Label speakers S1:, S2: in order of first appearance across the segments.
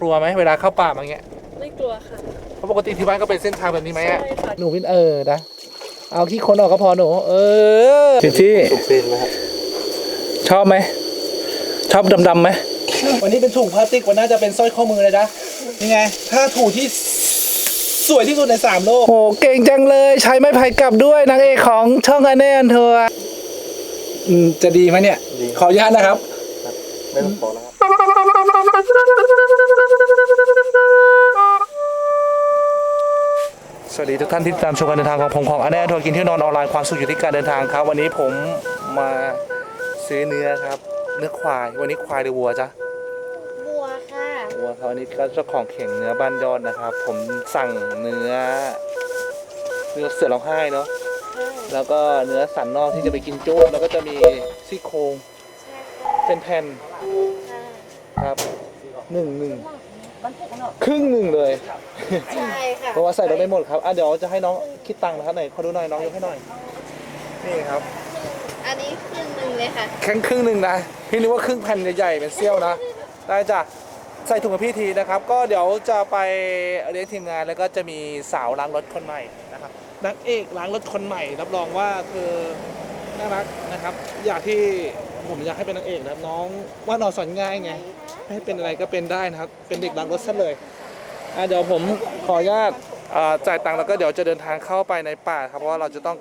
S1: กลัวไหมเวลาเข้าป่ามาเงี้ย
S2: ไม่กลัวค่ะ
S1: เพราะปกติที่บ้านก็เป็นเส้นทางแบบนี้ไหม
S2: ใช่
S1: อะ
S2: ค่ะ
S1: หนูวินเออนะเอาขี้คนออกก็พอหนู เออพี่พี่
S3: ถูกเป็นนะครับ
S1: ชอบไหมชอบดำๆไหมวันนี้เป็นถุงพลาสติกวันน่าจะเป็นสร้อยข้อมือเลยนะยังไงถ้าถูกที่สวยที่สุดในสามโลกโอ้เก่งจังเลยใช้ไม้ไผ่กลับด้วยนางเอกของช่องอันแน่นเธออืมจะดีไหมเนี่ย
S3: ดี
S1: ขออนุญาตนะครับ
S3: ไม่ต้องขอแล้วครับ
S1: สวัสดีทุกท่านที่ติดตามชมการเดินทางของผมของอันแน่ทัวร์กินเที่ยวนอนออนไลน์ความสุขอยู่ที่การเดินทางครับ วันนี้ผมมาซื้อเนื้อครับ เนื้อควาย วันนี้ควายหรือวัวจ๊ะ
S2: บัวค่ะ
S1: วัวครับวันนี้ก็เจ้าของเข่งเนื้อบ้านยอดนะครับ ผมสั่งเนื้อ เนื้อเสือร้องไห้เนาะ
S2: ใช่
S1: แล้วก็เนื้อสันนอกที่จะไปกินจุ๊แล้วก็จะมีซี่โครง
S2: ใช่ค่ะ
S1: เป็นแผ่น
S2: ค่ะ
S1: ครับหนึ่งหนึ่ง ครึ่งหนึ่งเลย
S2: ใช่ค่ะ
S1: เพราะว่าใส่รถไม่หมดครับอะเดี๋ยวจะให้น้องคิดตังค์นะครับไหนขอดูหน่อยน้องยกให้หน่อย นี่ครับ
S2: อันนี้ครึ่งหนึ่งเลยค่ะ
S1: แค่ครึ่งหนึ่งนะ พี่นึกว่าครึ่งแผ่นใหญ่ๆเป็นเซี่ยวนะ ได้จ้ะ ใส่ถุงกับพี่ทีนะครับ ก็เดี๋ยวจะไปเลี้ยงทีมงานแล้วก็จะมีสาวล้างรถคนใหม่นะครับนักเอกล้างรถคนใหม่ รับรองว่าคือน่ารักนะครับ อยากที่ ผมอยากให้เป็นนางเอกนะครับน้องว่านอนสอนง่ายไงให้เป็นอะไรก็เป็นได้นะครับ เป็นเด็กล้างรถซะเลยอะเดี๋ยวผมขออนุญาตอ่าจ่ายตังค์แล้วก็เดี๋ยวจะเดินทางเข้าไปในป่าครับเพราะว่าเราจะต้อง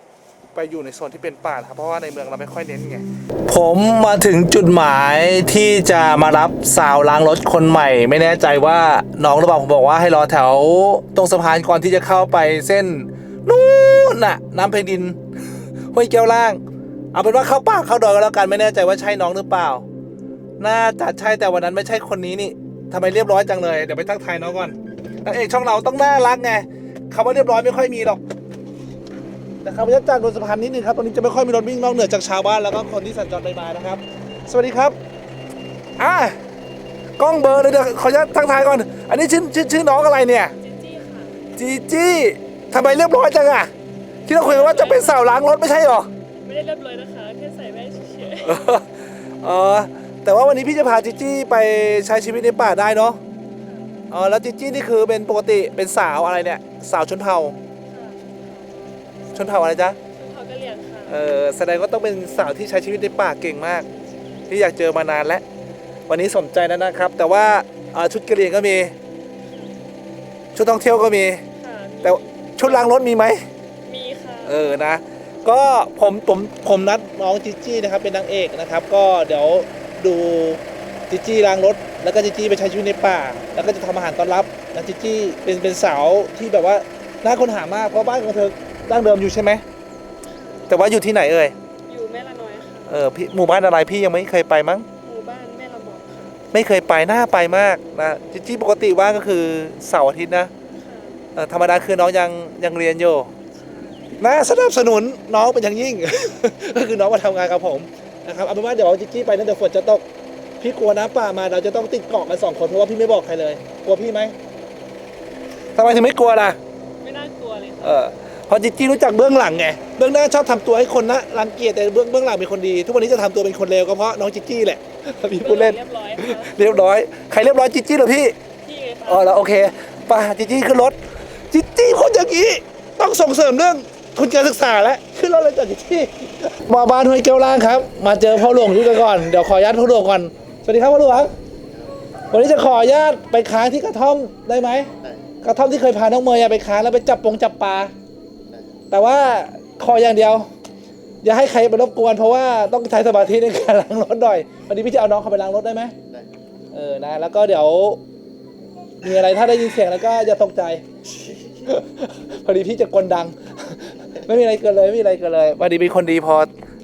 S1: ไปอยู่ในโซนที่เป็นป่าครับเพราะว่าในเมืองเราไม่ค่อยเน้นไง ผมมาถึงจุดหมายที่จะมารับสาวล้างรถคนใหม่ ไม่แน่ใจว่าน้องหรือเปล่าผมบอกว่าให้รอแถวตรงสะพานก่อนที่จะเข้าไปเส้นนู้นน่ะน้ำเพดินห้วยแก้วล่าง เอาเป็นว่าเข้าป่าเข้าดอยก็แล้วกันไม่แน่ใจว่าใช่น้องหรือเปล่า น่าจะใช่แต่วันนั้นไม่ใช่คนนี้นี่ทำไมเรียบร้อยจังเลยเดี๋ยวไปทักทายน้องก่อนนางเอกช่องเราต้องน่ารักไงคำว่าเรียบร้อยไม่ค่อยมีหรอกแต่คำว่ายัดจานบนสะพานนิดนึงครับตรงนี้จะไม่ค่อยมีรถวิ่งนอกเหนือจากชาวบ้านแล้วก็คนที่สัญจรไปมานะครับ สวัสดีครับอะกล้องเบอร์เลยเดี๋ยวขออนุญาตทักทายก่อน อันนี้ชื่อชื่อชื่อน้องอะไรเนี่ย
S2: จี้ค่ะ
S1: จีจี้ทำไมเรียบร้อยจังอะที่เราคุยกันว่าจะเป็นสาวล้างรถไม่ใช่หรอ
S2: ไม่ได้เรียบร้อยนะคะ แค่ใส่แว่นเฉย
S1: เออแต่ว่าวันนี้พี่จะพาจิจี้ไปใช้ชีวิตในป่าได้เนาะ อ๋อ แล้วจิจี้นี่คือเป็นปกติเป็นสาวอะไรเนี่ย สาวชนเผ่า
S2: ๆค่ะ
S1: ชนเผ่าอะไรจ๊ะ
S2: ชุดเขากะเหรี่ยงค่ะ
S1: เออแสดงว่าต้องเป็นสาวที่ใช้ชีวิตในป่าเก่งมาก ที่อยากเจอมานานแล้ว วันนี้สนใจแล้วนะครับ แต่ว่าเอ่อชุดกระเหรี่ยงก็มี ชุดท่องเที่ยวก็มี
S2: ค่ะ
S1: แต่ชุดล้างรถมีไหม
S2: มีค่ะ
S1: เออนะ ก็ผมผมผมนัดน้องจิจี้นะครับเป็นนางเอกนะครับ ก็เดี๋ยวดูจิจี้ล้างรถ แล้วก็จิจี้ไปใช้ชีวิตในป่า แล้วก็จะทำอาหารต้อนรับนะจิจี้เป็นเป็นสาวที่แบบว่าน่าค้นหามากเพราะบ้านของเธอดั้งเดิมอยู่ใช่ไหมแต่ว่าอยู่ที่ไหนเอ่ย
S2: อยู่แม่ละน้อยค่ะ
S1: เออพี่หมู่บ้านอะไรพี่ยังไม่เคยไปมั้ง
S2: หมู่บ้านแม่ละหมอกค่ะ
S1: ไม่เคยไปน่าไปมากนะจิจี้ปกติว่างก็คือเสาร์อาทิตย์นะ
S2: ค่ะ
S1: เออธรรมดาคือน้องยังยังเรียนอยู่ น่าสนับสนุนน้องเป็นอย่างยิ่ง ก็คือน้องมาทำงานกับผมนะครับเอาเป็นว่าเดี๋ยวจิจี้ไปนะเดี๋ยวฝนจะตกพี่กลัวน้ำป่ามาเราจะต้องติดเกาะกันสองคนเพราะว่าพี่ไม่บอกใครเลย กลัวพี่ไหมทำไมถึงไม่กลัวล่ะ
S2: ไม่น่ากลัวเลยค่ะ
S1: เออเพราะจิจี้รู้จักเบื้องหลังไงเบื้องหน้าชอบทำตัวให้คนนะรังเกียจแต่เบื้องเบื้องหลังเป็นคนดี ทุกวันนี้จะทำตัวเป็นคนเลวก็เพราะน้องจิจี้แหละพี่พูดเล่น
S2: เรียบร้อยค่ะ
S1: เรียบร้อยใครเรียบร้อยจิจี้เหรอพี่
S2: พี่ไงคะ
S1: อ๋อแล้วโอเคไป่ะจิจี้ขึ้นรถจิจี้คนอย่างนี้ ต้องส่งเสริมเรื่อง ทุนการศึกษาแล้วขึ้นรถเลยจ้ะจิจี้มาบ้านห้วยแก้วล่างครับ มาเจอพ่อหลวงด้วยกันก่อนเดี๋ยวขออนุญาตพ่อหลวงก่อนสวัสดีครับพ่อหลวงวันนี้จะขออนุญาตไปค้างที่กระท่อมได้ไหม
S3: ได้
S1: กระท่อมที่เคยพาน้องเมย์ไปค้างแล้วไปจับปงจับปลาแต่ว่าขออย่างเดียว อย่าให้ใครมารบกวน เพราะว่าต้องใช้สมาธิในการล้างรถหน่อยวันนี้พี่จะเอาน้องเขาไปล้างรถได้ไหม
S3: ได้
S1: เออนะแล้วก็เดี๋ยว มีอะไรถ้าได้ยินเสียงแล้วก็อย่าตกใจ พอดีพี่จะกลดัง ไม่มีอะไรเกินเลยไม่มีอะไรเกินเลยพอดีเป็นคนดีพอ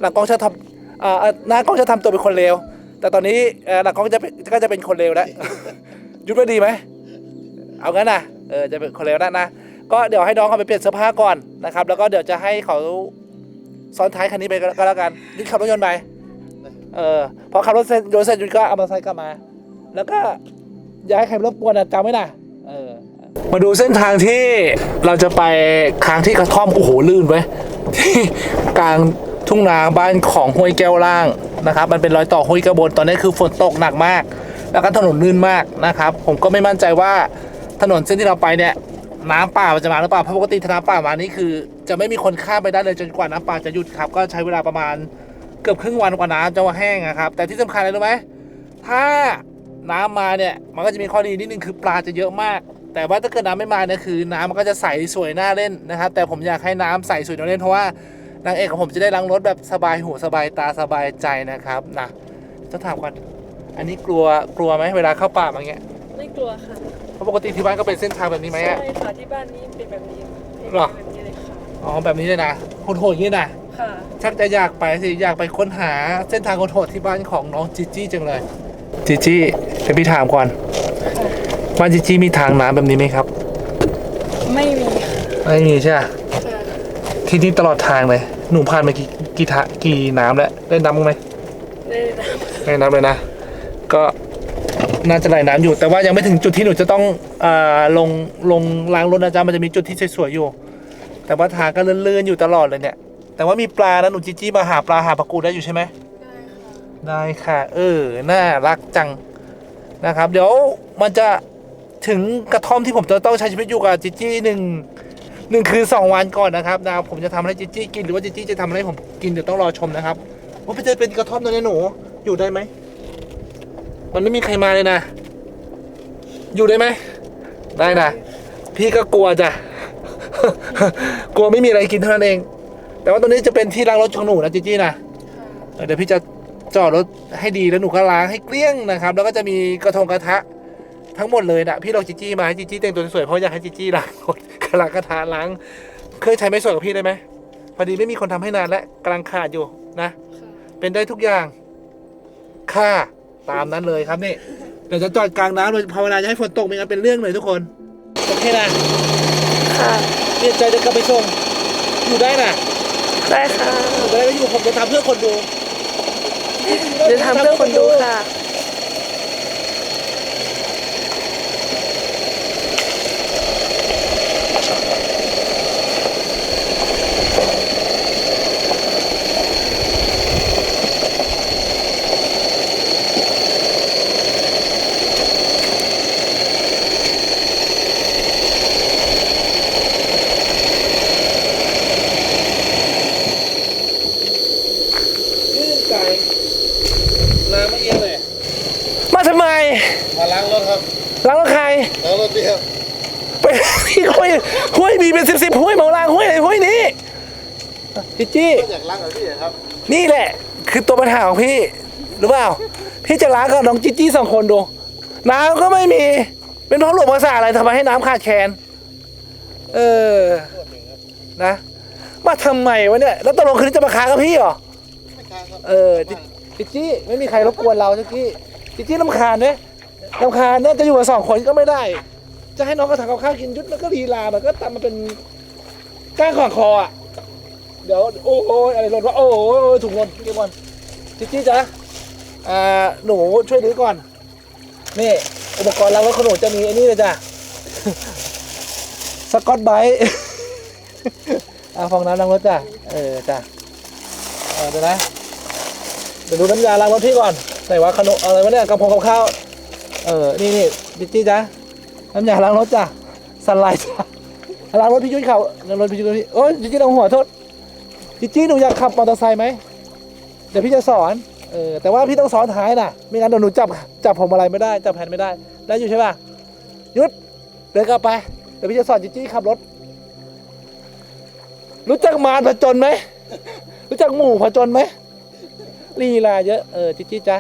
S1: หลังกล้องจะทำอ่าหน้ากล้องจะทำตัวเป็นคนเลวแต่ตอนนี้หลังกล้องจะเป็นก็จะเป็นคนเลวแล้วยุดไม่ดีไหมเอางั้นนะเออจะเป็นคนเลวแล้วนะก็เดี๋ยวให้น้องเขาไปเปลี่ยนเสื้อผ้าก่อนนะครับ แล้วก็เดี๋ยวจะให้เขาซ้อนท้ายคันนี้ไปก็แล้วกันนี่ขับรถยนต์ไปเออพอขับรถเสร็จโยนเสร็จยุดก็เอามอเตอร์ไซค์กลับมา แล้วก็อย่าให้ใครรบกวนนะจำไว้นะ มาดูเส้นทางที่เราจะไปค้างที่กระท่อมโอ้โหลื่นไว้ที่กลางทุ่งนาบ้านของห้วยแก้วล่างนะครับมันเป็นรอยต่อห้วยกระบนตอนนี้คือฝนตกหนักมาก แล้วก็ถนนลื่นมากนะครับ ผมก็ไม่มั่นใจว่าถนนเส้นที่เราไปเนี่ยน้ำป่ามันจะมาหรือเปล่าเพราะปกติถ้าน้ำป่ามานี่คือ จะไม่มีคนข้ามไปได้เลยจนกว่าน้ำป่าจะหยุดครับ ก็ใช้เวลาประมาณเกือบครึ่งวันกว่าน้ำจะว่าแห้งนะครับ แต่ที่สำคัญอะไรรู้ไหมถ้าน้ำมาเนี่ยมันก็จะมีข้อดีนิดนึงคือปลาจะเยอะมาก แต่ว่าถ้าเกิดน้ำไม่มาเนี่ยคือน้ำมันก็จะใสสวยน่าเล่นนะครับ แต่ผมอยากให้น้ำใสสวยน่าเล่นเพราะว่านางเอกของผมจะได้ล้างรถแบบสบายหูสบายตาสบายใจนะครับนะจะถามก่อนอันนี้กลัวกลัวไหมเวลาเข้าป่ามาเงี้ย
S2: ไม่กลัวค่ะ
S1: เพราะปกติที่บ้านก็เป็นเส้นทางแบบนี้ไหม
S2: ใช่
S1: อะ
S2: ค่ะที่บ้านนี้เป็นแบบนี้
S1: หรอ
S2: แบบนี้เลยค่ะ
S1: อ๋อแบบนี้เลยนะโหดๆอย่างนี้นะ
S2: ค่ะ
S1: ชักจะอยากไปสิอยากไปค้นหาเส้นทางโหดๆที่บ้านของน้องจีจี้จังเลยจีจี้เดี๋ยวพี่ถามก่อน บ้านจีจี้มีทางน้ำแบบนี้ไหมครับ
S2: ไม่มีค่ะ
S1: ไม่มีใช่ไหม
S2: ค่ะ
S1: ที่นี่ตลอดทางเลย หนูผ่านมากี่กี่ทะกี่น้ำแล้วได้น้ำบ้างไหม
S2: ได้นะ
S1: ไม่นับเลยนะ ก็น่าจะไหลน้ำอยู่ แต่ว่ายังไม่ถึงจุดที่หนูจะต้องอ่าลงลงล้างรถนะจ๊ะมันจะมีจุดที่สวยๆอยู่ แต่ว่าทางก็ลื่นๆอยู่ตลอดเลยเนี่ย แต่ว่ามีปลานะหนูจีจี้มาหาปลาหาปลากูได้อยู่ใช่ไหม
S2: ได้ค่ะ
S1: ได้ค่ะ เออ น่ารักจังนะครับ เดี๋ยวมันจะ ถึงกระท่อมที่ผมจะต้องใช้ชีวิตอยู่กับจิจี้หนึ่งหนึ่งคือสองวันก่อนนะครับนะผมจะทำอะไรจิจี้กินหรือว่าจิจี้จะทำอะไรให้ผมกินเดี๋ยวต้องรอชมนะครับว่าไปเจอเป็นกระท่อมตรงนี้หนูอยู่ได้ไหมมันไม่มีใครมาเลยนะ อยู่ได้ไหมได้นะพี่ก็กลัวจ้ะกลัวไม่มีอะไรกินเท่านั้นเอง แต่ว่าตรงนี้จะเป็นที่ล้างรถของหนูนะจิจี้นะเดี๋ยวพี่จะจอดรถให้ดีแล้วหนูก็ล้างให้เกลี้ยงนะครับ แล้วก็จะมีกระทงกระทะ ทั้งหมดเลยนะพี่ลองจีจี้มาให้จีจี้แต่งตัวสวยๆเพราะอยากให้จีจี้ล้างรถกระลางกระทะล้าง เคยใช้ไม่สวยกับพี่ได้ไหมพอดีไม่มีคนทำให้นานและกำลังขาดอยู่นะ
S2: ค่ะ
S1: เป็นได้ทุกอย่าง ค่าตามนั้นเลยครับนี่เดี๋ยวจะจอดกลางน้ำเลยภาวนาจะให้ฝนตกไม่งั้นเป็นเรื่องเลยทุกคนโอเคนะ
S2: ค่ะ
S1: เรียนใจจะกลับไปส่งอยู่ได้นะ
S2: ได้ค่ะ
S1: อยู่ได้ก็อยู่ผมจะทำเพื่อคนดู
S2: เดี๋ยวทำเพื่อคนดูค่ะ
S1: ยื่นไก่น้ำไม่เอียงเลย
S4: มาทำไม
S3: มาล้างรถครับ
S4: ล้างรถใคร
S3: ล้างรถดีครับ
S4: ไปที่ห้วยห้วยมีเป็นสิบสิบห้วยเมา ล้างห้วยไหนห้วยนี้จิจี้
S3: ก็อยากล้างกับพี่ครับ
S4: นี่แหละ คือตัวปัญหาของพี่หรือเปล่า พี่จะล้างกับน้องจิจี้สองคนดู น้ำก็ไม่มี เป็นเพราะหลวงภาษาอะไรทำไมให้น้ำขาดแคลนเออ นะ มาทำไมวะเนี่ย แล้วตกลงคืนนี้จะมาค้างกับพี่เหรอ
S3: ไม่ค้างครับ
S1: เออจิจิจี้ไม่มีใครรบกวนเราจิจี้จิจี้ลำคาญเนี่ยลำคาญเนี่ยจะอยู่กับสองคนก็ไม่ได้ จะให้น้องก็ทำกับข้าวกินยุดมันก็ลีลามันก็ทำมันเป็น ก้างขวางคออะ เดี๋ยวโอ้โอ้ยอะไรหล่นวะโอ้โอ้ยถุงหล่นเก็บบอลจิจี้จ๊ะอ่าหนูช่วยดื้อก่อน นี่ อุปกรณ์เราว่าขนมจะมีไอ้นี่เลยจ้ะสกอตไบรท์อ่าฟองน้ำล้างรถจ้ะ เออจ้ะเออเดี๋ยวนะ เดี๋ยวดูน้ำยาล้างรถพี่ก่อนไหนว่าขนมอะไรวะเนี่ยกระเพงกับข้าว เออ นี่นี่ดิจี้จ้ะน้ำยาล้างรถจ้ะสไลด์จ้ะ ล้างรถพี่ยุ้ยเขาล้ารถพี่ยุ้ยโอ้ยดิจี้ลงหัวโทษดิจี้หนูอยากขับมอเตอร์ไซค์ไหมเดี๋ยวพี่จะสอนเออแต่ว่าพี่ต้องสอนท้ายนะไม่งั้นเดี๋ยวหนูจับจับผมอะไรไม่ได้จับแผ่นไม่ได้ ได้อยู่ใช่ป่ะหยุดเดินกลับไปเดี๋ยวพี่จะสอนจิจี้ขับรถ รู้จักมารผจญไหมรู้จักหมู่ผจญไหมลีลาเยอะเออจิจี้จ้ะ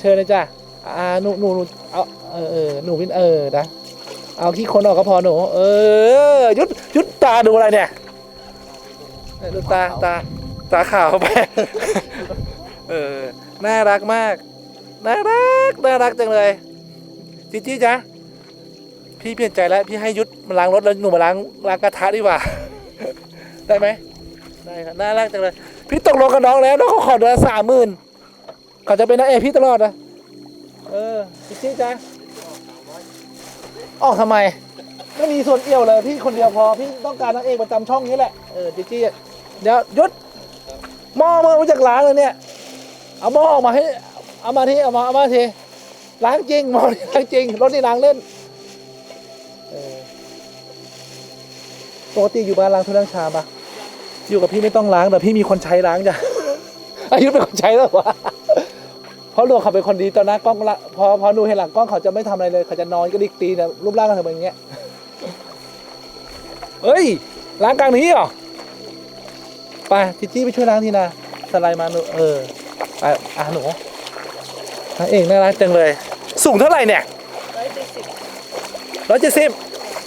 S1: เชิญเลยจ้ะอ่าหนูหนูหนูเอาเออเออหนูวินเออนะ เอาขี้คนออกก็พอหนู เออ ยุดยุดตาดูอะไรเนี่ยดูตาตาตาขาวไป เออ น่ารักมาก น่ารัก น่ารักจังเลย จิจี้จ้ะพี่เปลี่ยนใจแล้ว พี่ให้ยุดมาล้างรถแล้วหนูมาล้างล้างกระทะดีกว่า ได้ไหมได้ครับ น่ารักจังเลย พี่ตกลงกับน้องแล้ว น้องเขาขอเดือนสามหมื่นเขาจะเป็นนางเอกพี่ตลอดนะ เออ จิจี้จ้ะ ออกทำไม ไม่มีส่วนเอี่ยวเลยพี่คนเดียวพอพี่ต้องการนางเอกประจำช่องนี้แหละเออจิจี้เดี๋ยวยุดหม้อมื่อมาจากล้างเลยเนี่ยเอาหม้อออกมาให้เอามาทีเอามาเอามาทีล้างจริงหม้อนี่ล้างจริงรถนี่ล้างเล่นเออปกติอยู่บ้านล้างถ้วยล้างชามปะอยู่กับพี่ไม่ต้องล้างแต่พี่มีคนใช้ล้างจ้ะอายุเป็นคนใช้แล้ววะ ราะลวงเขาเป็นคนดีตอนหน้ากล้องละพอพอหนูเห็นหลังกล้องเขาจะไม่ทำอะไรเลย เขาจะนอนก็ดิกตีนะรูปร่างเขาเป็นอย่างเงี้ยเอ้ยล้างกลางนี้เหรอไปจิจี้ไปช่วยล้างทีนะสไลด์มาหนูเออไปอะหนูนางเอกน่ารักจังเลย สูงเท่าไหร่เนี่ย
S2: ร้อยเจ็ดสิบ
S1: ร้อยเจ็ดสิบ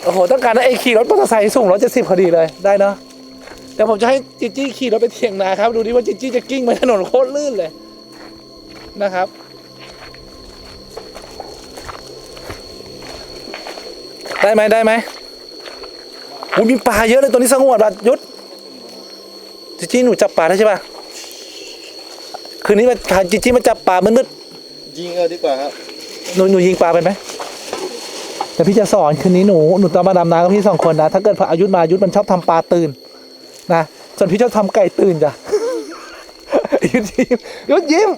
S1: โอ้โหต้องการนางเอกขี่รถมอเตอร์ไซค์สูงร้อยเจ็ดสิบพอดีเลยได้เนาะเดี๋ยวผมจะให้จิจี้ขี่รถไปเทียงนาครับ ดูดิว่าจิจี้จะกิ้งไปถนนโคตรลื่นเลย นะครับ ได้ไหมได้ไหมอุ้ยมีปลาเยอะเลยตัวนี้สงวนว่ะยุทธจิจี้หนูจับปลาได้ใช่ปะคืนนี้มาพาจิจี้มาจับปลามืดๆ
S3: ยิงเอาดีกว่าครับ
S1: หนูหนูยิงปลาเป็นไหมแต่พี่จะสอนคืนนี้หนูหนูต้องมาดำน้ำกับพี่สองคนนะถ้าเกิดพระอายุธมาอายุธมันชอบทำปลาตื่นนะส่วนพี่ชอบทำไก่ตื่นจ้ะยุทธยิ้มยุทธยิ้ม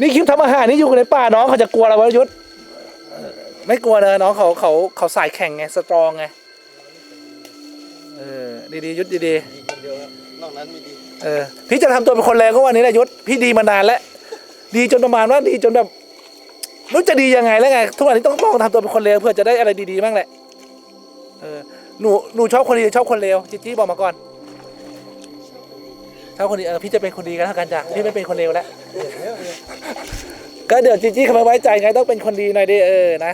S1: นี่คิดทำอาหารนี่อยู่ในป่าน้องเขาจะกลัวเราวะยุทธเออไม่กลัวเลยน้องเขาเขาเขาสายแข่งไงสตรองไงเออดีๆยุทธดี
S3: ยิงคนเดียวครับนอกนั้นไม่ดี
S1: ๆเออพี่จะทำตัวเป็นคนแรงก็วันนี้แหละยุทธพี่ดีมานานแล้วดีจนประมาณว่าดีจนแบบรู้จะดียังไงแล้วไงทุกวันนี้ต้องลองทำตัวเป็นคนเลวเพื่อจะได้อะไรดีๆบ้างแหละเออหนูหนูชอบคนดีหรือชอบคนเลวจิจี้บอกมาก่อน ชอบคนดีเออพี่จะเป็นคนดีกันแล้วกันจ้ะพี่ไม่เป็นคนเลวแล้วก็เดี๋ยวจิจี้เขาไม่ไว้ใจไงต้องเป็นคนดีหน่อยดิเออนะ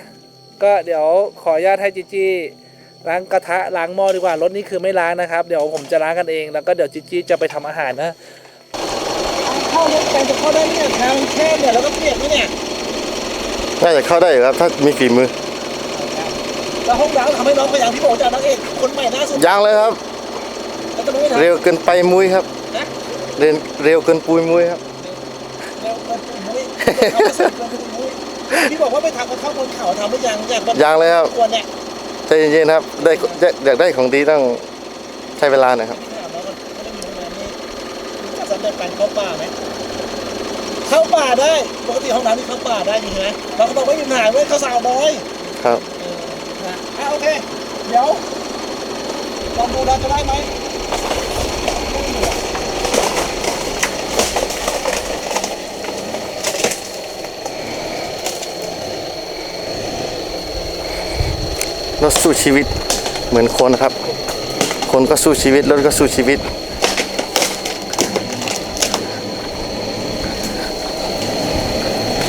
S1: ก็เดี๋ยวขออนุญาตให้จิจี้ล้างกระทะล้างหม้อดีกว่ารถนี่คือไม่ล้างนะครับ เดี๋ยวผมจะล้างกันเอง แล้วก็เดี๋ยวจิจี้จะไปทำอาหารนะเข้ารถไปจะเข้าได้เนี่ยทางแคบเนี่ยแล้วก็เปียกเนี่ย
S3: น่าจะเข้าได้อยู่ครับถ้ามีฝีมือ
S1: แล้วห้องน้ำทำให้น้องพยายามที่บอกจะเอานางเอกคนใหม่ล่าสุด
S3: ยังเลยครับ
S1: แล้วจะไม่ทำ
S3: เร็วเกินไปมุ้ยครับ
S1: นะ
S3: เร็วเร็วเกินปุยมุ้ยครับ
S1: เร็วเกินปุยมุ้ยเอาไปสุดเกินปุยมุ้ยพี่บอกว่าไปทำกระท่อมบนเขาทำไม่ยังอยากแบบ
S3: ยังเลยครับ
S1: ควรเนี่ย
S3: ใจเย็นๆครับได้อยากอยากได้ของดีต้องใช้เวลาหน่อยครับ
S1: พี่ถามแล้วมันไม่ได้มีห้องน้ำนี่รู้จักสำเร็จการเข้าป่าไหมเข้าป่าได้ปกติห้องน้ำนี่เข้าป่าได้จริงไหมเราก็บอกว่าอยู่ไหนเว้ยเขาสาวน้อย
S3: ครับ
S1: เออนะอะโอเค เดี๋ยวลองดูเราจะได้ไหม
S3: รถสู้ชีวิตเหมือนคนครับ คนก็สู้ชีวิต รถก็สู้ชีวิต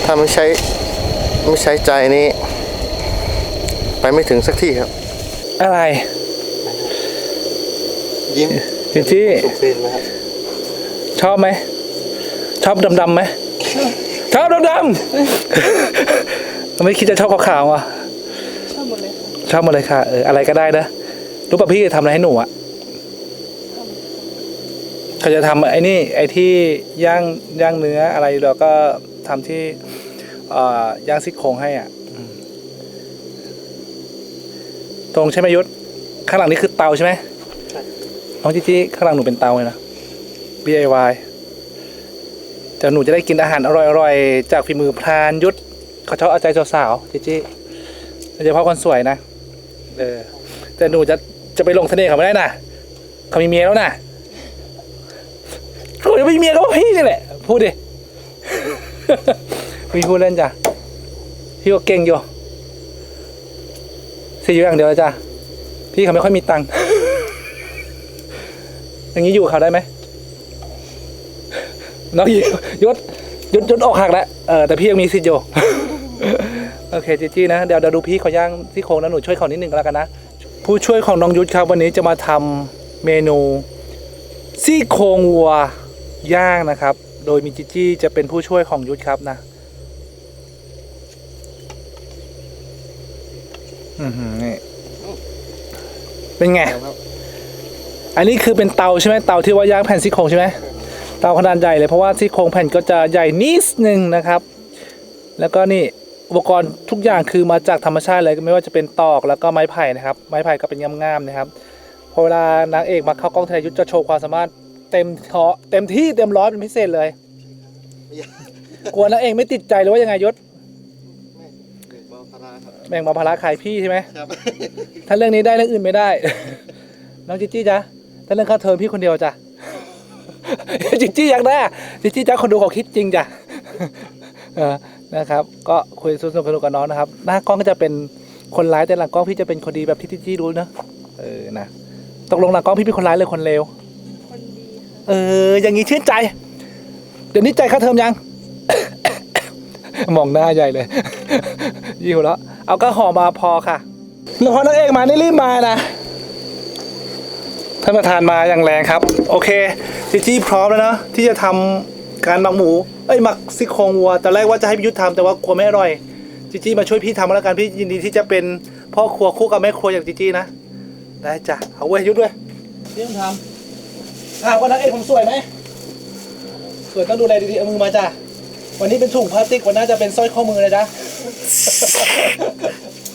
S3: ถ้าไม่ใช้ไม่ใช้ใจนี้ ไปไม่ถึงสักที่ครับ
S1: อะไร
S3: ยิ้ม
S1: จิจี้
S3: สุเป็นนะครับ
S1: ชอบไหม ชอบดำๆไหม ชอบดำๆ ไม่คิดจะชอบขาวๆอะ
S2: ชอบหมดเลยค่ะ
S1: ชอบมาเลยค่ะเอออะไรก็ได้นะรู้ป่ะพี่จะทำอะไรให้หนูอะเขาจะทำไอ้นี่ไอ้ที่ย่างย่างเนื้ออะไรแล้วก็ทำที่เอ่อย่างซี่โครงให้อะอืมตรงใช่ไหมยุทธข้างหลังนี่คือเตาใช่ไหมน้องจีจี้ข้างหลังหนูเป็นเตาเลยนะ DIY แต่หนูจะได้กินอาหารอร่อยๆ จากฝีมือพรานยุทธเขาชอบเอาใจสาวๆจีจี้โดยเฉพาะคนสวยนะ เออ แต่หนูจะจะไปลงเสน่ห์เขาไม่ได้นะเขามีเมียแล้วนะเขาจะไม่มีเมียเพราพี่นี่แหละ พูดดิมีพูดเล่นจ้ะพี่ก็เก่งอยู่สีอยู่อย่างเดียวจ้ะพี่เขาไม่ค่อยมีตังค์อย่างนี้อยู่เขาได้ไหมน้องยิงยศยศยศออกหักแล้วเออแต่พี่ยังมีสิทธิ์อยู่ โอเคจีจี้นะเดี๋ยวเดี๋ยวดูพี่เขาย่างที่โครงนะหนูช่วยเขานิดนึงก็แล้วกันนะผู้ช่วยของน้องยุทธครับวันนี้จะมาทำเมนูซี่โครงวัวย่างนะครับ โดยมีจิจี้จะเป็นผู้ช่วยของยุทธครับนะอือหือนี่เป็นไง อันนี้คือเป็นเตาใช่ไหมเตาที่ว่าย่างแผ่นซี่โครงใช่ไหมเตาขนาดใหญ่เลยเพราะว่าซี่โครงแผ่นก็จะใหญ่นิดนึงนะครับ แล้วก็นี่ อุปกรณ์ทุกอย่างคือมาจากธรรมชาติเลยไม่ว่าจะเป็นตอกแล้วก็ไม้ไผ่นะครับ ไม้ไผ่ก็เป็นง่ามๆนะครับพอเวลานางเอกมาเข้ากล้องทนยุทธจะโชว์ความสามารถเต็มเทาะเต็มที่เต็มร้อยเป็นพิเศษเลย กลัวนางเอกไม่ติดใจหรือว่ายังไงยศ
S3: ไม่
S1: แบ่งเบาภาระขายพี่ใช่ไหม
S3: ครับ
S1: ถ้าเรื่องนี้ได้เรื่องอื่นไม่ได้ น้องจิจี้จ๊ะถ้าเรื่องค่าเทอมพี่คนเดียวจ้ะจิจี้อยากได้อะจิจี้จ้ะคนดูเขาคิดจริงจ้ะเออ นะครับ ก็คุยสนุกสนุกกับน้องนะครับ หน้ากล้องก็จะเป็นคนร้ายแต่หลังกล้องพี่จะเป็นคนดีแบบที่จิจี้รู้เนอะเออนะตกลงหลังกล้องพี่เป็นคนร้ายเลยคนเลว
S2: คนดีค่ะ
S1: เออ อย่างนี้ชื่นใจ เดี๋ยวนี้ใจายค่าเทอมยัง มองหน้าใหญ่เลย ยิ่วแล้วเอาก็ห่อมาพอค่ะแล้วพอนักเอกมานี่รีบมานะท่านประธานมาอย่างแรงครับ โอเคจีจี้พร้อมแล้วนะที่จะทำ การหมักหมู เอ้ยหมักซี่โครงวัวตอนแรกว่าจะให้พี่ยุทธทำแต่ว่ากลัวไม่อร่อยจีจี้มาช่วยพี่ทำแล้วกันพี่ยินดีที่จะเป็นพ่อครัวคู่กับแม่ครัวอย่างจีจี้นะได้จ้ะเอาไว้ยยุทธด้วยพี่ต้องทำอ้าววันนักเอกผมสวยไหมสวยต้องดูแลดีๆเอามือมาจ้ะวันนี้เป็นถุงพลาสติกวันหน้าจะเป็นสร้อยข้อมือเลยจ้ะ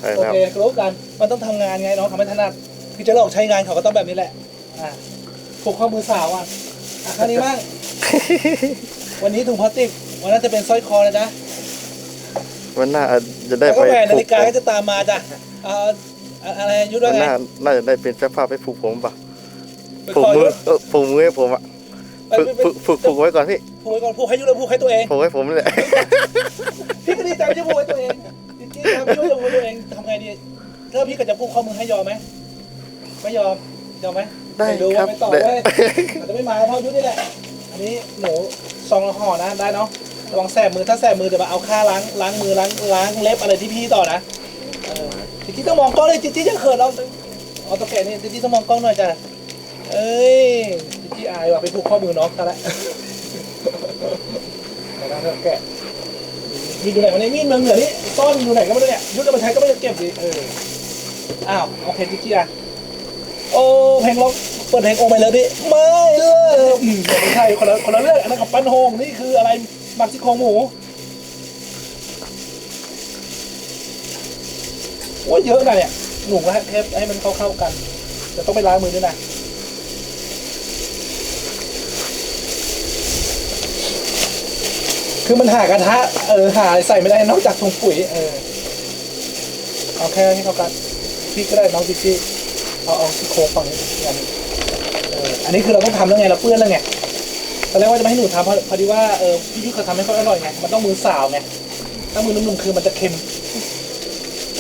S3: ใช่
S1: โอ
S3: ครับ
S1: เครู้กัน มันต้องทำงานไงน้องทำไม่ถนัดพี่จะหลอกใช้งานเขาก็ต้องแบบนี้แหละ อ่าผูกข้อมือสาวอะอะข้างนี้บ้าง วันนี้ถุงพลาสติก วันนั้นจะเป็นสร้อยคอเลยนะ
S3: วันหน้าจะได้
S1: แล้ว
S3: ไป
S1: ก็แหวนนาฬิกา
S3: ผู
S1: ก็จะตามมาจ้ะเอ่ออะอะไรยุทธ
S3: วั
S1: ว่านไง
S3: หน้าน่าจะได้เป็นเจ้าภาพไปผูกผมป่ะ
S1: ไป
S3: ผูก
S1: ขอ
S3: มื
S1: ยุ
S3: อ
S1: ทธ
S3: เออผูกมือให้ผมอะ
S1: ไป
S3: ฝึก
S1: ไป
S3: ฝึกฝึกฝึกไว้ก่อนพี่
S1: ผูกไว้ก่อนผูกให้ยุทธแล้วผูกให้ตัวเอง
S3: ผูกให้ผมนี่แหละ
S1: พี่ก็ดีใจที่จะพูดไว้ตัวเองจริงๆครับพี่ว่าจะพูดตัวเองทำไงดีถ้าพี่ก็จะพูดข้อมือให้ยอมไหมไม่ยอมยอมไหม
S3: ได้
S1: ม่รู้
S3: ครั
S1: ว่า
S3: บ
S1: ไม่ตอบ
S3: ได้
S1: เว้ยอาจจะไม่มาเพราะยุทธนี่แหละอั นนี้หมูซองละห่อนะได้เนาะระวังแสบมือถ้าแสบมือเดี๋ยวมาเอาค่าล้างล้างมือล้างล้างเล็บอะไรที่พี่ต่อนะเออจริงๆต้องมองกล้องเลยจริงๆจะเขินเราเอาตะแกรงนี่จริงๆต้องมองกล้องหน่อยจ้ะเอ้ยจริงๆอายว่ะไปผูกข้อมือน้องซะแล้วเดี๋ยวนะเดี๋ยวแกะมีอยู่ไหนวันนี้มีดเมืองเหนือนี่ซ่อนอยู่ไหนก็ไม่รู้เนี่ยยุทธจะมาใช้ก็ไม่ได้เก็บดิเอออ้าวโอเคจิ๊กกี้อะโอ้เพลงล็อก เปิดเพลงโอไมเลยดิไม่เลิกอืมไม่ใช่คนละคนละเรื่องอันนั้นกับปั้นโฮงนี่คืออะไรหมักซี่โครงหมูโอ้ยเยอะนะเนี่ยหนูก็ให้ให้ให้มันเข้าๆกันแต่ต้องไปล้างมือด้วยนะคือมันหากระทะเออหาใส่ไม่ได้นอกจากถุงปุ๋ยเออเอาแค่ให้เขากันพี่ก็ได้น้องจิ๊กจี้เอาเอาที่โค้งฝั่งนี้อันนี้ อันนี้คือเราต้องทำแล้วไงเราเปื้อนแล้วไงตอนแรกว่าจะไม่ให้หนูทำเพราะพอดีว่าเออพี่ยุทธเขาทำไม่ค่อยอร่อยไงมันต้องมือสาวไงถ้ามือนุ่มๆคือมันจะเค็ม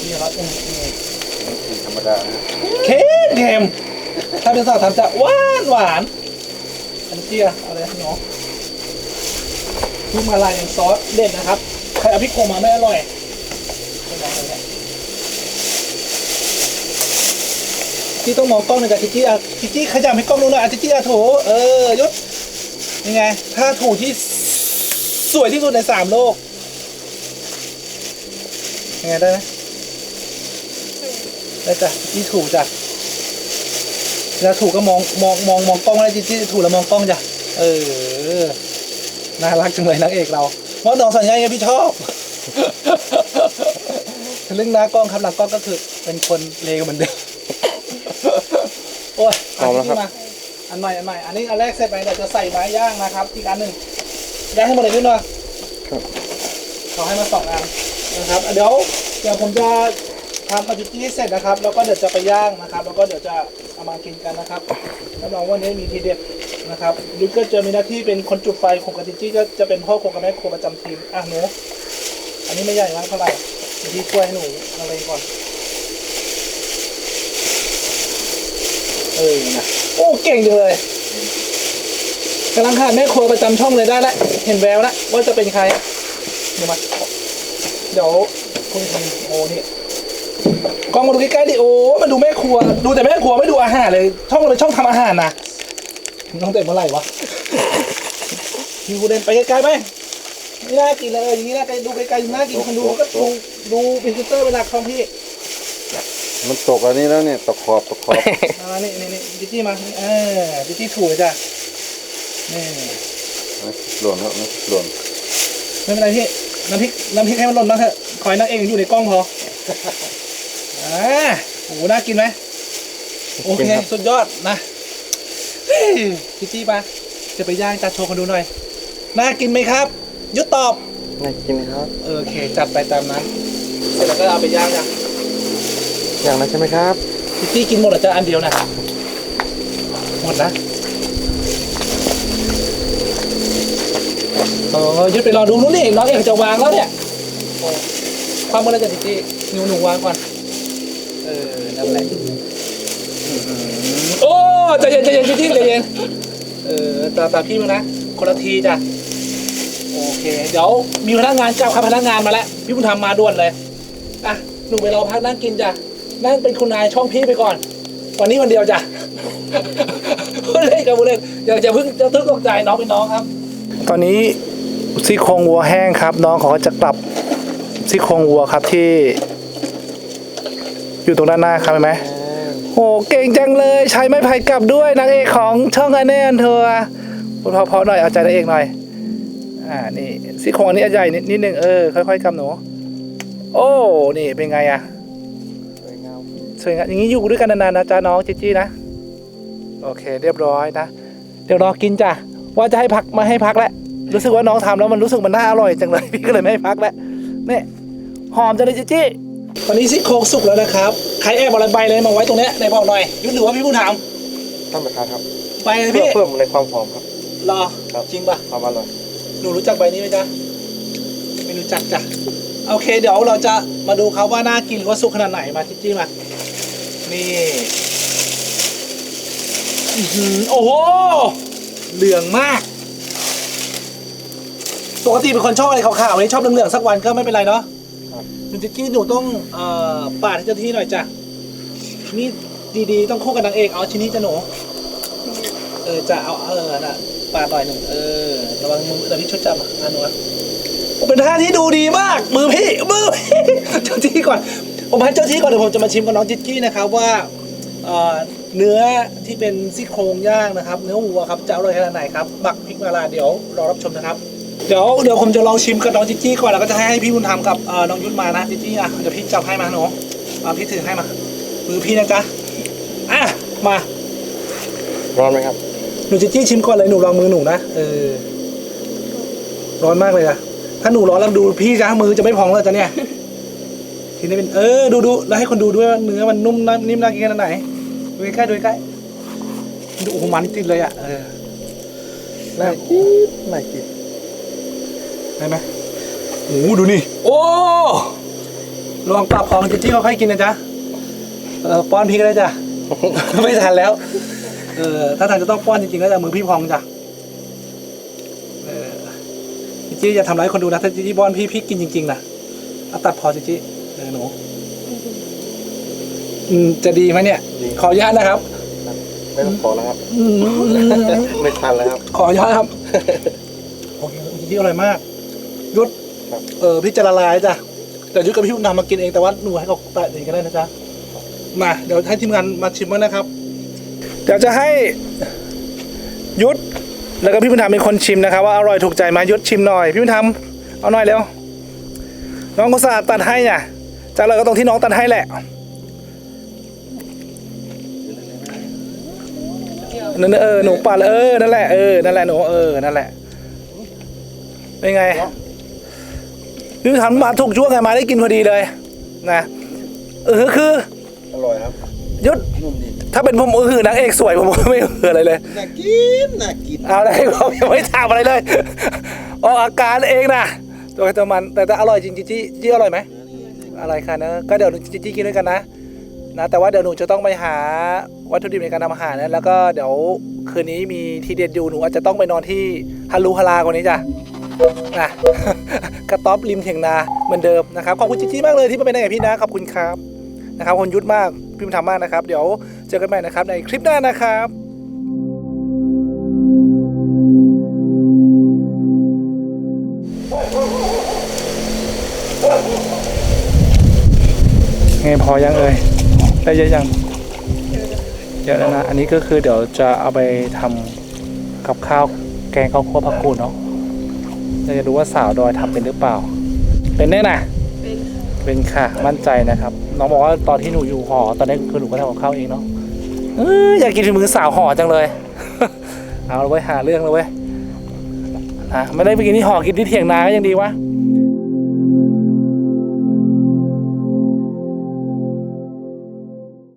S1: นี่ครับอืมอืม
S3: ธรรมดา
S1: เค็มเค็มถ้าเป็นสาวทำจะหวานหวานอันนี้เจียอาเลยน้องทุกมาลายอย่างซอสเด็ดนะครับใครเอาพริกโขมมาไม่อร่อยเป็นไรเนี่ยี่ต้องมองกล้องหน่อยจ้ะจิจี้อะจิจี้ขยับให้กล้องดูหน่อยอะจิจี้อะโถเออยศยังไงถ้าถูที่สวยที่สุดในสามโลกยังไงได้ไหมได้จ้ะจิจี้ถูกจ้ะเวลาถูกก็มองมองมองมองกล้องแล้จิจี้ถูกแล้วมองกล้องจ้ะเออน่ารักจังเลยนางเอกเราเพราะน้องสัญญาไงพี่ชอบเรื่องหน้ากล้องครับหลังกล้องก็คือเป็นคนเลวเหมือนเดิม โอ้ย
S3: พร้อมแล้วครับ
S1: นนี้มาอันใหม่อันใหม่ อันนี้อันแรกเสร็จไปเราจะใส่ไม้ย่างนะครับ อีกอันหนึ่งย่างให้หมดเลยพี่หน่อย
S3: ครับ
S1: ขอให้มาสองอันนะครับอะเดี๋ยวเดี๋ยวผมจะทำปาจิตี้ให้เสร็จนะครับ แล้วก็เดี๋ยวจะไปย่างนะครับ แล้วก็เดี๋ยวจะเอามากินกันนะครับรับรองว่าวันนี้มีทีเด็ดนะครับยุทธก็จะมีหน้าที่เป็นคนจุดไฟของกาจิจี้ก็จะเป็นพ่อครัวกับแม่ครัวประจำทีมอะหนูอันนี้ไม่ใหญ่มากเท่าไหร่เดี๋ยวพี่ช่วยให้หนูอะไรก่อน เออนะโอ้เก่งจังเลยกำลังขาดแม่ครัวประจำช่องเลยได้แล้วเห็นแววแล้วว่าจะเป็นใครเดี๋ยวมาเดี๋ยวคุณทำโอ้นี่กล้องมาดูใกล้ๆดิโอ้มาดูแม่ครัว ดูแต่แม่ครัวไม่ดูอาหารเลย ช่องเราเป็นช่องทำอาหารนะน้องเต็มเมื่อไหร่วะพี่กูเดินไปไกลๆไหมไม่น่ากินเลยอย่างนี้น่าดูไกลๆน่ากินคนดูก็ดูดูเป็นซิสเตอร์เวลาของพี่
S5: มันตกอันนี้แล้วเนี่ยตกขอบตกขอบ
S1: มานี่นี่นี่ดิจี้มาเออดิจี้ถูกเลยจ้ะนี่
S5: หล่นแล้วนะหล่น
S1: ไม่เป็นไรพี่น้ำพริกน้ำพริกให้มันหล่นมางเถอะขอให้นักเองอยู่ในกล้องพออ่าโอ้โหน่ากินไหมโอเคสุดยอดนะเฮ้ยพี่จี้ปะจะไปย่างจัดโชว์คนดูหน่อย น่ากินไหมครับ ยุดตอบ
S3: น่ากินครับ
S1: โอเค จัดไปตามนั้น เสร็จแล้วก็เอาไปย่างจ้ะ
S3: อย่างนั้นใช่ไหมครับ
S1: จิจี้กินหมดเหรอจ๊ะอันเดียวนะหมดนะเออยึดไปรอดูนู้นนี่น้องเอกจะวางแล้วเนี่ยโอ้ความมือแล้วจะจิจี้หนูหนูวางก่อนเออนั่นแหละอื้อหือโอ้ใจเย็นใจเย็นจิจี้ใจเย็นเออตาตาพี่มานะคนละทีจ้ะโอเค เดี๋ยวมีพนักงานเจ้าครับพนักงานมาแล้วพี่บุญธรรมมาด่วนเลยอะหนูไปรอพักนั่งกินจ้ะ นั่งเป็นคุณนายช่องพี่ไปก่อน วันนี้วันเดียวจ้ะพูดเล่นกับพูดเล่นอย่าจะพิ่งจะทึกตกใจน้องเป็นน้องครับ ตอนนี้ซี่โครงวัวแห้งครับ น้องเขาก็จะกลับซี่โครงวัวครับที่ อยู่ตรงด้านหน้าครับเห็นไหมโอ้เก่งจังเลยใช้ไม้ไผ่กลับด้วยนางเอกของช่องอันแน่นเธอพูดเพอๆหน่อยเอาใจนางเอกหน่อยอ่านี่ซี่โครงอันนี้ใหญ่นิดนิดนึงเออค่อยๆกำหนูโอ้นี่เป็นไงอะ
S3: วยงาม
S1: อย่างนี้อยู่ด้วยกันนานๆนะจ๊ะน้องจิจี้นะ โอเค เรียบร้อยนะ เดี๋ยวรอกินจ้ะว่าจะให้พักมาให้พักแล้วรู้สึกว่าน้องทำแล้วมันรู้สึกมันน่าอร่อยจังเลยพี่ก็เลยไม่ให้พักแล้วนี่หอมจังเลยจิจี้ตอนนี้ซี่โครงสุกแล้วนะครับใครแอบเอาอะไรใบเลยมาไว้ตรงเนี้ยในบอกหน่อยยุดหรือว่าพี่ผู้ถาม
S3: ท่านประธานครับ
S1: ใบเลย
S3: เพื่อ
S1: พี่
S3: เพิ่มในความหอมครับ
S1: รอ
S3: ครับ
S1: จริงป่ะ
S3: ความอร่อย
S1: หนูรู้จักใบนี้ไหมจ๊ะไม่รู้จักจ้ะโอเค เดี๋ยวเราจะมาดูครับว่าน่ากินหรือว่าสุกขนาดไหนมาจิจี้มา นี่อื้อหือโอ้โห เหลืองมาก ปกติเป็นคนชอบอะไรขาวๆวันนี้ชอบเหลืองๆสักวันก็ไม่เป็นไรเนาะ
S3: ครับ
S1: หนูจิจี้หนูต้องเอ่อปาดให้เจ้าที่หน่อยจ้ะนี่ดีๆ ต้องคู่กับนางเอก เอาชิ้นนี้จ้ะหนู เออจะเอาเออน่ะปาดหน่อยหนึ่งเออ ระวังมือเดี๋ยวพี่ช่วยจับอะอันหนูอะโอ้เป็นท่าที่ดูดีมาก มือพี่ มือพี่เจ้าที่ก่อน ผมให้เจ้าที่ก่อนเดี๋ยวผมจะมาชิมกับน้องจิจี้นะครับว่าเอ่อเนื้อที่เป็นซี่โครงย่างนะครับ เนื้อวัวครับจะอร่อยขนาดไหนครับบักพริกมาลาเดี๋ยวรอรับชมนะครับ เดี๋ยวเดี๋ยวผมจะลองชิมกับน้องจิจี้ก่อนแล้วก็จะให้ให้พี่บุญธรรมกับเอ่อน้องยุทธมานะจิจี้อะเดี๋ยวพี่จับให้มาหนูอะพี่ถือให้มามือพี่นะจ๊ะอะมา
S3: ร้อนไหมครับ
S1: หนูจิจี้ชิมก่อนเลยหนูลองมือหนูนะเออร้อนมากเลยอะถ้าหนูร้อนแล้วดูพี่จ้ะมือจะไม่พองเลยจ้ะเนี่ย ทีนี้เป็นเออดูดูแล้วให้คนดูด้วยว่าเนื้อมันนุ่มน่านิ่มน่ากินขนาดไหนดูใกล้ๆดูใกล้ๆดูโอ้โหมันติดเลยอะเออ
S3: น่ากินน่ากิน
S1: ได้ไหมโอ้โหดูนี่ โอ้ลองปรับของจิจี้เขาค่อยกินนะจ๊ะเออป้อนพี่ก็ได้จ้ะไม่ทันแล้วเออถ้าทันจะต้องป้อนจริงๆก็จะมือพี่พองจ้ะเออจิจี้อย่าทำร้ายคนดูนะถ้าจิจี้ป้อนพี่พี่กินจริงๆนะเอาตัดพอจิจี้เออ หนูอืมจะดีไหมเนี่ยขออนุญาตนะครับ
S3: ไม่ต้องขอแล้วครับ
S1: อืม
S3: ไม่ทันแล้วครับ
S1: ขออนุญาตครับโอเคจิจี้อร่อยมาก ยุด
S3: ครับ
S1: เออพี่จะละลายจ้ะแต่ยุทธกับพี่บุญนำมากินเองแต่ว่าหนูให้เขาแตะเองก็ได้นะจ๊ะมาเดี๋ยวให้ทีมงานมาชิมกันนะครับ เดี๋ยวจะให้ ยุทธแล้วก็พี่บุญธรรมเป็นคนชิมนะครับ ว่าอร่อยถูกใจไหมยุทธชิมหน่อยพี่บุญธรรมเอาหน่อยเร็วน้องก็สาตัดให้เนี่ย จะอร่อยก็ตรงที่น้องตัดให้แหละนั่นเออหนูปัดเลยเออนั่นแหละเออนั่นแหละหนูเออนั่นแหละเป็นไงพี่ถามมาถูกช่วงไงมาได้กินพอดีเลยนะเออคือ
S3: อร่อยครับ
S1: ยุด
S3: นุ่มดี
S1: ถ้าเป็นผมก็คือนางเอกสวยผมก็ไม่เอออะไรเลย
S3: น่ากินน่ากิน
S1: เอาได้ผมยังไม่ถามอะไรเลยออกอาการเองนะตัวใครตัวมันแต่แต่อร่อยจริงจีจี้จี้อร่อยไหม อะไรคะนะก็เดี๋ยวจีจี้กินด้วยกันนะนะ แต่ว่าเดี๋ยวหนูจะต้องไปหาวัตถุดิบในการทำอาหารนะแล้วก็เดี๋ยวคืนนี้มีทีเด็ดอยู่หนูอาจจะต้องไปนอนที่ฮัลลูฮาลากว่านี้จ้ะนะกระต๊อบริมเถียงนาเหมือนเดิมนะครับขอบคุณจีจี้มากเลยที่มาเป็นนางพี่นะขอบคุณครับนะครับคุณยุทธมากพี่บุญธรรมมากนะครับ เดี๋ยวเจอกันใหม่นะครับในคลิปหน้านะครับ ไงพอยังเอ่ยได้เยอะยังเยอะแล้วนะอันนี้ก็คือเดี๋ยวจะเอาไปทำกับข้าวแกงข้าวคั่วผักกูดเนาะเราจะดูว่าสาวดอยทำเป็นหรือเปล่า เป็นแน่นะ
S2: เป็นค่ะ
S1: เป็นค่ะมั่นใจนะครับ น้องบอกว่าตอนที่หนูอยู่หอ ตอนนี้คือหนูก็ทำกับข้าวเองเนาะเอออยากกินฝีมือสาวหอจังเลยเอาเลยเว้หาเรื่องเลยเว้ยอะไม่ได้ไปกินที่หอกินที่เถียงนาก็ยังดีวะ